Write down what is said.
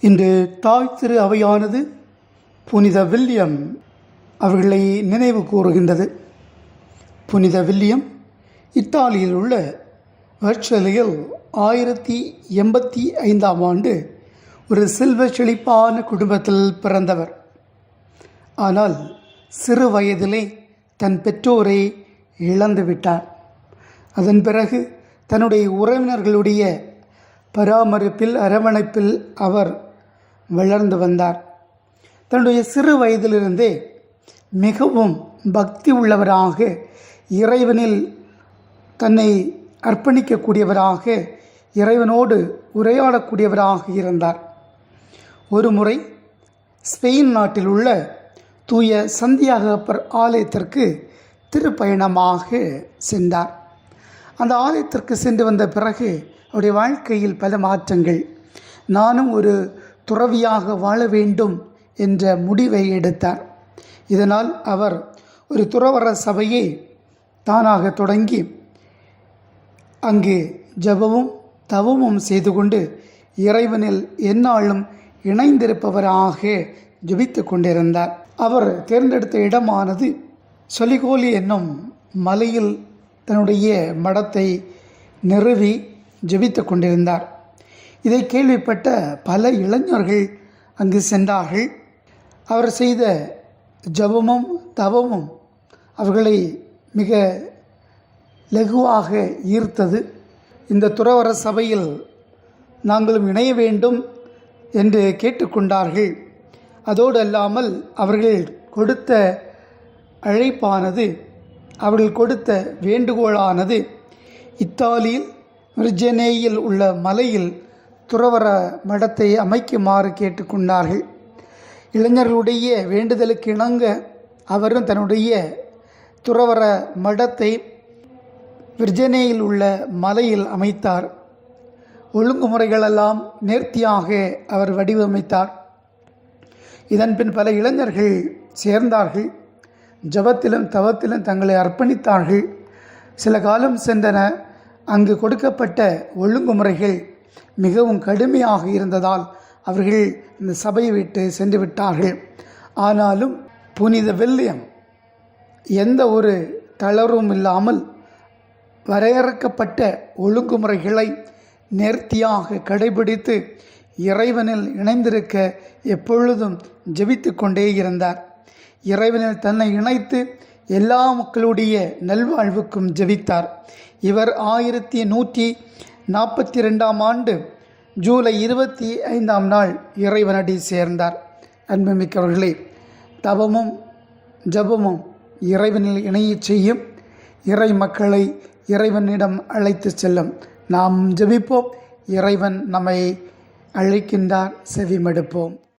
இன்று தாய் திரு அவையானது புனித வில்லியம் அவர்களை நினைவு கூறுகின்றது. புனித வில்லியம் இத்தாலியில் உள்ள வர்ச்சலையில் ஆயிரத்தி எண்பத்தி ஐந்தாம் ஆண்டு ஒரு செல்வ செழிப்பான குடும்பத்தில் பிறந்தவர். ஆனால் சிறு வயதிலே தன் பெற்றோரை இழந்து விட்டார். அதன் பிறகு தன்னுடைய உறவினர்களுடைய பராமரிப்பில் அரவணைப்பில் அவர் வளர்ந்து வந்தார். தன்னுடைய சிறு வயதிலிருந்தே மிகவும் பக்தி உள்ளவராக இறைவனில் தன்னை அர்ப்பணிக்கக்கூடியவராக இறைவனோடு உரையாடக்கூடியவராக இருந்தார். ஒரு முறை ஸ்பெயின் நாட்டில் உள்ள தூய சந்தியாகப்பர் ஆலயத்திற்கு திருப்பயணமாக சென்றார். அந்த ஆலயத்திற்கு சென்று வந்த பிறகு அவருடைய வாழ்க்கையில் பல மாற்றங்கள். நானும் ஒரு துறவியாக வாழ வேண்டும் என்ற முடிவை எடுத்தார். இதனால் அவர் ஒரு துறவர சபையை தானாக தொடங்கி அங்கு ஜபமும் தவமும் செய்து கொண்டு இறைவனில் எந்நாளும் இணைந்திருப்பவராக ஜபித்து கொண்டிருந்தார். அவர் தேர்ந்தெடுத்த இடமானது சொலிகோலி என்னும் மலையில் தன்னுடைய மடத்தை நிறுவி ஜெபித்து கொண்டிருந்தார். இதை கேள்விப்பட்ட பல இளைஞர்கள் அங்கு சென்றார்கள். அவர் செய்த ஜபமும் தவமும் அவர்களை மிக லகுவாக ஈர்த்தது. இந்த துறவர சபையில் நாங்களும் இணைய வேண்டும் என்று கேட்டுக்கொண்டார்கள். அதோடு அல்லாமல் அவர்கள் கொடுத்த அழைப்பானது அவர்கள் கொடுத்த வேண்டுகோளானது இத்தாலியில் விர்ஜனேயில் உள்ள மலையில் துறவர மடத்தை அமைக்குமாறு கேட்டுக்கொண்டார்கள். இளைஞர்களுடைய வேண்டுதலுக்கு இணங்க அவரும் தன்னுடைய துறவர மடத்தை விர்ஜனேயில் உள்ள மலையில் அமைத்தார். ஒழுங்குமுறைகளெல்லாம் நேர்த்தியாக அவர் வடிவமைத்தார். இதன்பின் பல இளைஞர்கள் சேர்ந்தார்கள். ஜபத்திலும் தவத்திலும் தங்களை அர்ப்பணித்தார்கள். சில காலம் சென்றன. அங்கு கொடுக்கப்பட்ட ஒழுங்குமுறைகள் மிகவும் கடுமையாக இருந்ததால் அவர்கள் இந்த சபையை விட்டு சென்று விட்டார்கள். ஆனாலும் புனித வில்லியம் எந்த ஒரு தளர்வும் இல்லாமல் வரையறுக்கப்பட்ட ஒழுங்குமுறைகளை நேர்த்தியாக கடைபிடித்து இறைவனில் இணைந்திருக்க எப்பொழுதும் ஜெபித்து கொண்டே இருந்தார். இறைவனில் தன்னை இணைத்து எல்லா மக்களுடைய நல்வாழ்வுக்கும் ஜெபித்தார். இவர் ஆயிரத்தி நூற்றி நாற்பத்தி ரெண்டாம் ஆண்டு ஜூலை இருபத்தி ஐந்தாம் நாள் இறைவனடி சேர்ந்தார். அன்புமிக்கவர்களே தவமும் ஜபமும் இறைவனில் இணையச் செய்யும் இறை மக்களை இறைவனிடம் அழைத்து செல்லும் நாம் ஜெபிப்போம். இறைவன் நம்மை அழைக்கின்றார் செவிமடுப்போம்.